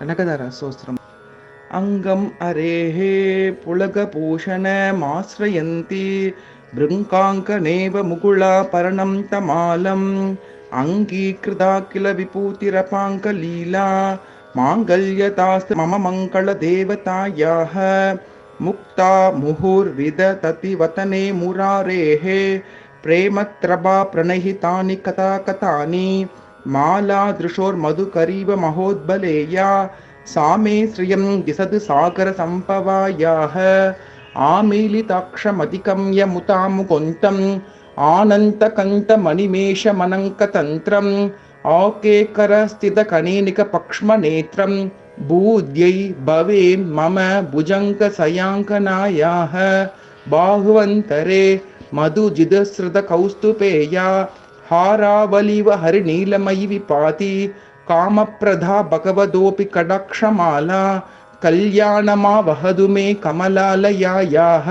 कनकदारस्तोत्रम् अङ्गम् अरेः पुलगभूषणमाश्रयन्ति भृङ्काङ्कनेव मुकुलापरणं तमालम्। अङ्गीकृता किल विभूतिरपाङ्कलीला माङ्गल्यतास्ति मम मङ्गलदेवतायाः। मुक्ता मुहुर्विदतति वतने मुरारेः। प्रेमत्रभा प्रणहितानि कथा मालादृशोर्मधुकरीवमहोद्बलेया या सामे श्रियं दिसद् सागरसम्पवायाः आमीलिताक्षमधिकं यमुतामुकुन्तम् आनन्तकन्तमणिमेषमनङ्कतन्त्रम् औकेकरस्थितकनिकपक्ष्मनेत्रं भूद्यै भवेन् मम भुजङ्कसयाङ्कनायाः बाहुवन्तरे मधुजिदसृतकौस्तुपेया हारावलिव हरिनीलमयि विपाति कामप्रधा भगवदोऽपि कडाक्षमाला कल्याणमावहतु मे कमलालयायाः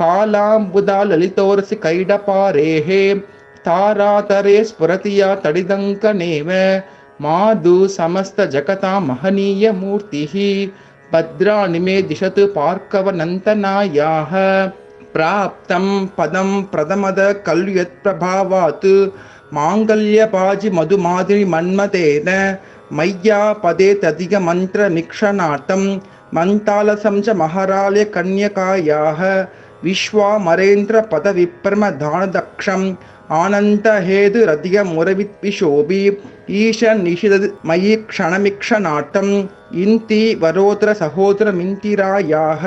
कालाम्बुदा ललितोरसि कैडपारेः तारातरे स्फुरति या तडिदङ्कनेव माधु समस्तजगतां महनीयमूर्तिः भद्राणि मे दिशतु पार्कवनन्तनायाः பிராப்தம் பதம் பிரதமத கல்யத் பிரபாவாத்து மாங்கல்யபாஜி மது மாதிரி மன்மதேன மையா பதே ததிக மந்திர நிக்ஷணார்த்தம் மந்தாலசம்ச மகராலய கன்யகாயாக விஸ்வா மரேந்திர பத விப்ரம தானதக்ஷம் ஆனந்த ஹேது ரதிக முரவித் ஈஷ நிஷித மயி க்ஷணமிக்ஷ இந்தி வரோதர சகோதர மிந்திராயாக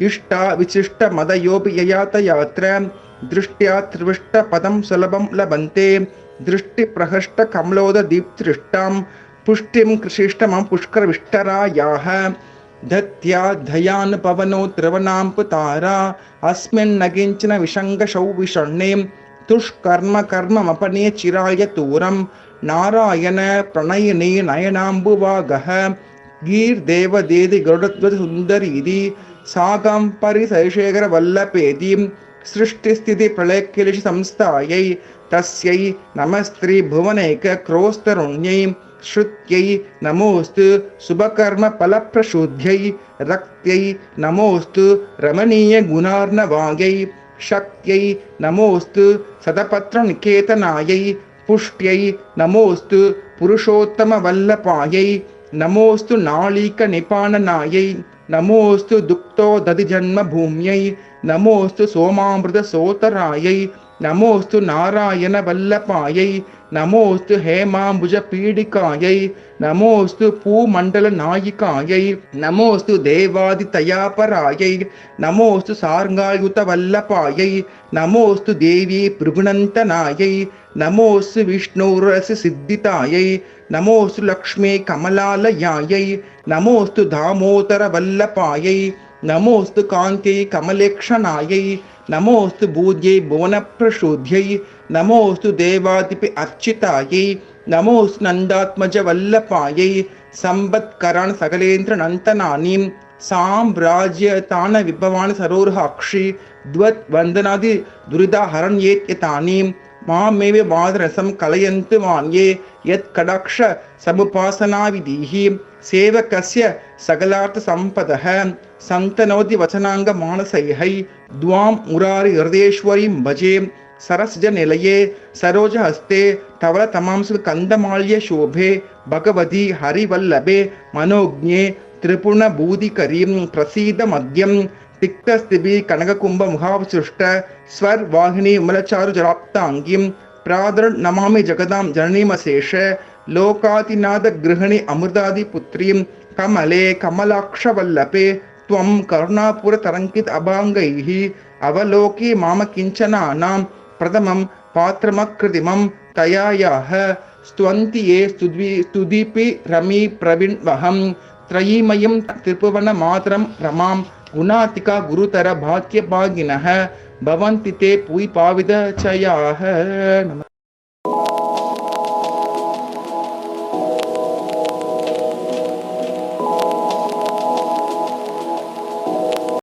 इष्टा विशिष्टमदयोपि ययातयात्र दृष्ट्या त्रिविष्टपदं सुलभं लभन्ते दृष्टिप्रहष्टकमलोददीप्तृष्टां पुष्टिं कृशिष्टमं पुष्करविष्टरायाः। धत्या धयानुपवनो त्रिवनां पुतारा अस्मिन् न किञ्चन विशङ्गशौ विषण्णे तुष्कर्म कर्ममपने चिराय दूरं नारायण प्रणयिनी नयनाम्बुवागः गीर्देवदेदि गरुडध्वजसुन्दरीति सागं परिसशेखरवल्लभेदीं सृष्टिस्थितिप्रलयकिलिशि संस्थायै तस्यै नमस्त्रिभुवनैकक्रोस्तरुण्यै श्रुत्यै नमोऽस्तु शुभकर्मफलप्रशुद्ध्यै रक्त्यै नमोऽस्तु रमणीयगुणार्णवायै शक्त्यै नमोऽस्तु सदपत्रनिकेतनायै पुष्ट्यै नमोऽस्तु पुरुषोत्तमवल्लभायै नमोऽस्तु नाळीकनिपाननायै नमोऽस्तु दुक्तोदधिजन्मभूम्यै नमोऽस्तु सोमामृतसोतरायै नमोऽस्तु नारायणवल्लभायै नमोऽस्तु हेमाम्बुजपीडिकायै नमोऽस्तु पूमण्डलनायिकायै नमोऽस्तु देवादितयापरायै नमोऽस्तु सार्गायुतवल्लभायै नमोऽस्तु देवी भृगुणन्तनायै नमोऽस्तु विष्णोरसि सिद्धितायै नमोऽस्तु लक्ष्मी कमलालयायै நமோஸ்து தாமோதர வல்லபாயை நமோஸ்து காந்தியை கமலேக்ஷனாயை நமோஸ்து பூஜ்யை புவனப்பிரசூத்யை நமோஸ்து தேவாதிபி அர்ச்சிதாயை நமோஸ் நந்தாத்மஜ வல்லபாயை சம்பத்கரான் சகலேந்திர நந்தனானீம் சாம்ராஜ்யதான விபவான் சரோர்ஹாக்ஷி துவத் வந்தனாதி துரிதா ஹரண்யேத்யதானீம் மாமேவ வாதரசம் கலயந்து மான்யே யத் கடாட்ச சமுபாசனாவிதீः சேவகஸ்ய சகலார்த்த சம்பதः சந்தனோதி வச்சனாங்க மானசைஹை. துவாம் முராரி ஹிருதேஸ்வரீம் பஜே. சரஸ்ஜ நிலையே. சரோஜ ஹஸ்தே. தவள தமாம்சு கந்தமால்ய சோபே பகவதி ஹரிவல்லபே. மனோஜே திரிபுண பூதிகரீம். பிரசீத மத்யம். तवलतमांसु कन्दमाल्यशोभे भगवति हरिवल्लभे मनोज्ञे त्रिपुणभूतिकरीं प्रसीदमद्यं तिक्तस्तिभिः कनककुम्भमुखावसृष्ट स्वर्वाहिनी विमलचारुजलाप्ताङ्गीं प्रादर्नमामि जगदां जननीमशेष लोकातिनाथगृहिणी अमृतादिपुत्रीं कमले कमलाक्षवल्लभे त्वं करुणापुरतरङ्कित अभाङ्गैः अवलोकी माम किञ्चनानां प्रथमं पात्रमकृतिमं तयायाः स्तुवन्ति ये स्तुद्वि स्तुतिपि रमी प्रविण्वहं त्रयीमयं त्रिभुवनमातरं रमां गुणातिका गुरुतर भाग्यभागिनः भवन्ति ते पूयि पाविदचयाः नमः